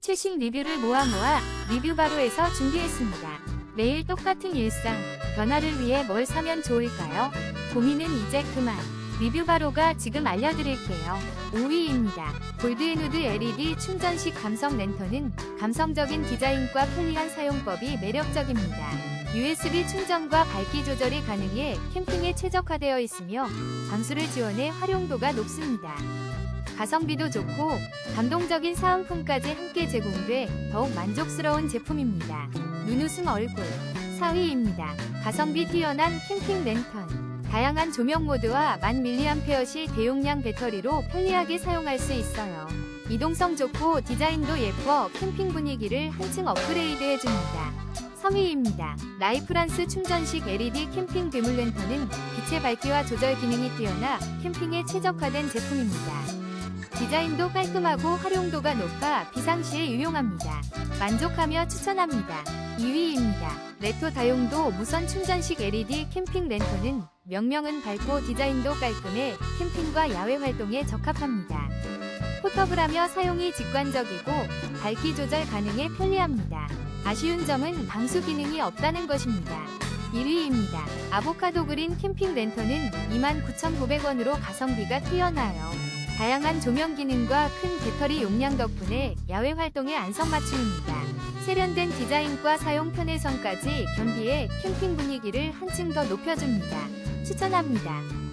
최신 리뷰를 모아 모아 리뷰바로에서 준비했습니다. 매일 똑같은 일상, 변화를 위해 뭘 사면 좋을까요? 고민은 이제 그만. 리뷰바로가 지금 알려드릴게요. 5위입니다. 골드앤우드 LED 충전식 감성 랜턴은 감성적인 디자인과 편리한 사용법이 매력적입니다. USB 충전과 밝기 조절이 가능해 캠핑에 최적화되어 있으며 방수를 지원해 활용도가 높습니다. 가성비도 좋고 감동적인 사은품까지 함께 제공돼 더욱 만족스러운 제품입니다. 눈웃음 얼굴 4위입니다. 가성비 뛰어난 캠핑 랜턴 다양한 조명 모드와 1000mAh 대용량 배터리로 편리하게 사용할 수 있어요. 이동성 좋고 디자인도 예뻐 캠핑 분위기를 한층 업그레이드 해줍니다. 3위입니다. 라이프란스 충전식 LED 캠핑 괴물 랜턴은 빛의 밝기와 조절 기능이 뛰어나 캠핑에 최적화된 제품입니다. 디자인도 깔끔하고 활용도가 높아 비상시에 유용합니다. 만족하며 추천합니다. 2위입니다. 레토 다용도 무선 충전식 LED 캠핑 랜턴은 명명은 밝고 디자인도 깔끔해 캠핑과 야외 활동에 적합합니다. 포터블하며 사용이 직관적이고 밝기 조절 가능해 편리합니다. 아쉬운 점은 방수 기능이 없다는 것입니다. 1위입니다. 아보카도 그린 캠핑 랜턴은 29,900원으로 가성비가 뛰어나요. 다양한 조명 기능과 큰 배터리 용량 덕분에 야외 활동에 안성맞춤입니다. 세련된 디자인과 사용 편의성까지 겸비해 캠핑 분위기를 한층 더 높여줍니다. 추천합니다.